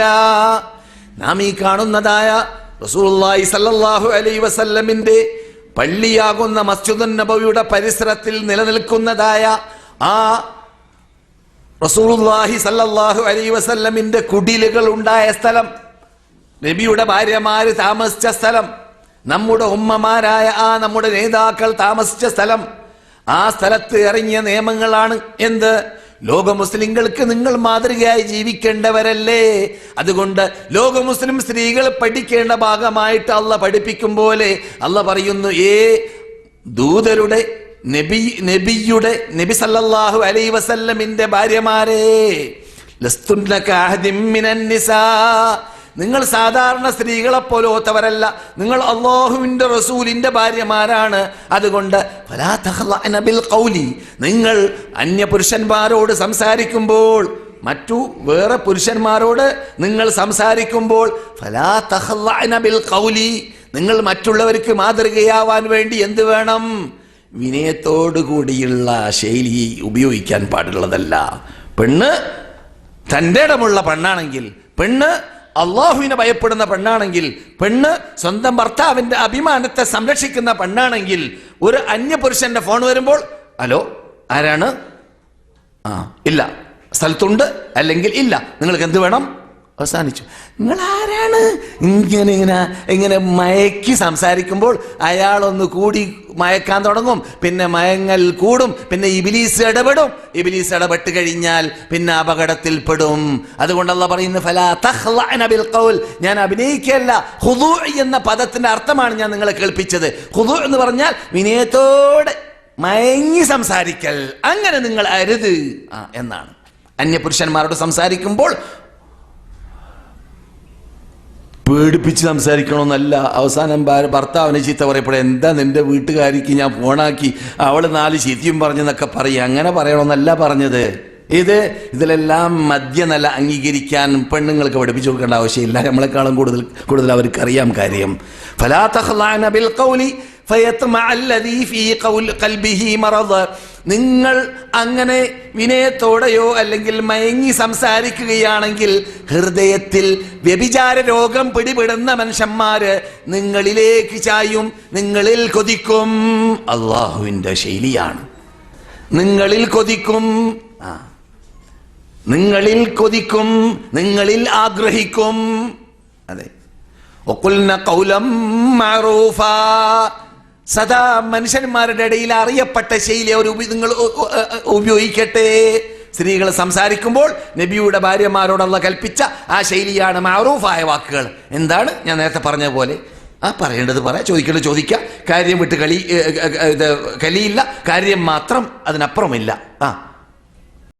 പാടില്ല നാം ഈ കാണുന്നതായ റസൂലുള്ളാഹി സല്ലല്ലാഹു അലൈഹി വസല്ലമിന്റെ പള്ളിയാകുന്ന മസ്ജിദുൻ നബവിയുടെ പരിസരത്തിൽ നിലനിൽക്കുന്നതായ ആ റസൂലുള്ളാഹി സല്ലാഹു അലൈ വസല്ലമിന്റെ കുടിലുകൾ ഉണ്ടായ സ്ഥലം നബിയുടെ ഭാര്യമാര് താമസിച്ച സ്ഥലം നമ്മുടെ ഉമ്മമാരായ ആ നമ്മുടെ നേതാക്കൾ താമസിച്ച സ്ഥലം ആ സ്ഥലത്ത് ഇറങ്ങിയ നിയമങ്ങളാണ് എന്ത്? ലോക മുസ്ലിങ്ങൾക്ക് നിങ്ങൾ മാതൃകയായി ജീവിക്കേണ്ടവരല്ലേ? അതുകൊണ്ട് ലോക മുസ്ലിം സ്ത്രീകൾ പഠിക്കേണ്ട ഭാഗമായിട്ട് അല്ല പഠിപ്പിക്കും പോലെ അല്ല പറയുന്നു ഏ ദൂതരുടെ നബി നബിയുടെ നബി സല്ലല്ലാഹു അലൈ വസല്ലമിന്റെ ഭാര്യമാരെ നിങ്ങൾ സാധാരണ സ്ത്രീകളെ പോലോത്തവരല്ല നിങ്ങൾ അള്ളാഹുവിന്റെ റസൂലിന്റെ ഭാര്യമാരാണ്. അതുകൊണ്ട് കൗലി നിങ്ങൾ അന്യപുരുഷന്മാരോട് സംസാരിക്കുമ്പോൾ മറ്റു വേറെ പുരുഷന്മാരോട് നിങ്ങൾ സംസാരിക്കുമ്പോൾ ഫലാ ഖൗലി. നിങ്ങൾ മറ്റുള്ളവർക്ക് മാതൃകയാവാൻ വേണ്ടി എന്ത് വേണം? വിനയത്തോടു കൂടിയുള്ള ശൈലി ഉപയോഗിക്കാൻ പാടുള്ളതല്ല. പെണ്ണ് തന്റെ ഇടമുള്ള പെണ്ണാണെങ്കിൽ പെണ്ണ് അള്ളാഹുവിനെ ഭയപ്പെടുന്ന പെണ്ണാണെങ്കിൽ പെണ്ണ് സ്വന്തം ഭർത്താവിന്റെ അഭിമാനത്തെ സംരക്ഷിക്കുന്ന പെണ്ണാണെങ്കിൽ ഒരു അന്യപുരുഷന്റെ ഫോൺ വരുമ്പോൾ ഹലോ ആരാണ്? ആ ഇല്ല. സ്ഥലത്തുണ്ട്? അല്ലെങ്കിൽ ഇല്ല. നിങ്ങൾക്ക് എന്ത് വേണം? അവസാനിച്ചു. നിങ്ങൾ ആരാണ് ഇങ്ങനെ ഇങ്ങനെ ഇങ്ങനെ മയക്കി സംസാരിക്കുമ്പോൾ അയാളൊന്ന് കൂടി മയക്കാൻ തുടങ്ങും. പിന്നെ മയങ്ങൽ കൂടും. പിന്നെ ഇബിലീസ് ഇടപെടും. ഇബിലീസ് ഇടപെട്ട് കഴിഞ്ഞാൽ പിന്നെ അപകടത്തിൽപ്പെടും അതുകൊണ്ടല്ല പറയുന്നത് ഫലാ ബിൽ ഖൗൽ. ഞാൻ അഭിനയിക്കല്ല ഹുദു എന്ന പദത്തിന്റെ അർത്ഥമാണ് ഞാൻ നിങ്ങളെ കേൾപ്പിച്ചത്. ഹുദു എന്ന് പറഞ്ഞാൽ വിനയത്തോടെ മയങ്ങി സംസാരിക്കൽ. അങ്ങനെ നിങ്ങൾ അരുത്. എന്നാണ്. അന്യപുരുഷന്മാരോട് സംസാരിക്കുമ്പോൾ പേടിപ്പിച്ച് സംസാരിക്കണമെന്നല്ല. അവസാനം ഭർത്താവിനെ ചീത്ത പറയപ്പെടുക എന്താ നിന്റെ വീട്ടുകാരിക്ക് ഞാൻ ഫോണാക്കി അവൾ നാല് ചീത്തയും പറഞ്ഞെന്നൊക്കെ പറയും. അങ്ങനെ പറയണമെന്നല്ല പറഞ്ഞത്. ഇത് ഇതിലെല്ലാം മദ്യനില അംഗീകരിക്കാൻ പെണ്ണുങ്ങൾക്ക് പഠിപ്പിച്ചു കൊടുക്കേണ്ട ആവശ്യമില്ല. നമ്മളെക്കാളും കൂടുതൽ കൂടുതൽ അവർക്ക് അറിയാം കാര്യം. ഫലാ തഖ്ളഅന ബിൽ ഖൗലി ഫയത്മഅ അല്ലദീ ഫീ ഖൗൽ- ഖൽബിഹി മറദ്. നിങ്ങൾ അങ്ങനെ വിനയത്തോടെയോ അല്ലെങ്കിൽ മയങ്ങി സംസാരിക്കുകയാണെങ്കിൽ ഹൃദയത്തിൽ വ്യഭിചാര രോഗം പിടിപെടുന്ന മനുഷ്യന്മാര് നിങ്ങളിലേക്ക് ചായും നിങ്ങളിൽ കൊതിക്കും. അള്ളാഹുവിന്റെ ശൈലിയാണ്. നിങ്ങളിൽ കൊതിക്കും. ആ. നിങ്ങളിൽ കൊതിക്കും നിങ്ങളിൽ ആഗ്രഹിക്കും. അതെ. കൗലം സദാ മനുഷ്യന്മാരുടെ ഇടയിൽ അറിയപ്പെട്ട ശൈലി അവർ നിങ്ങൾ ഉപയോഗിക്കട്ടെ. സ്ത്രീകൾ സംസാരിക്കുമ്പോൾ നബിയുടെ ഭാര്യമാരോടുള്ള കൽപ്പിച്ച ആ ശൈലിയാണ് മാറൂഫായ വാക്കുകൾ. എന്താണ്? ഞാൻ നേരത്തെ പറഞ്ഞ പോലെ. ആ പറയേണ്ടത് പറയാം ചോദിക്കേണ്ടത് ചോദിക്കാം. കാര്യം വിട്ട് കളി ഇത് കലിയില്ല. കാര്യം മാത്രം അതിനപ്പുറമില്ല. ആ.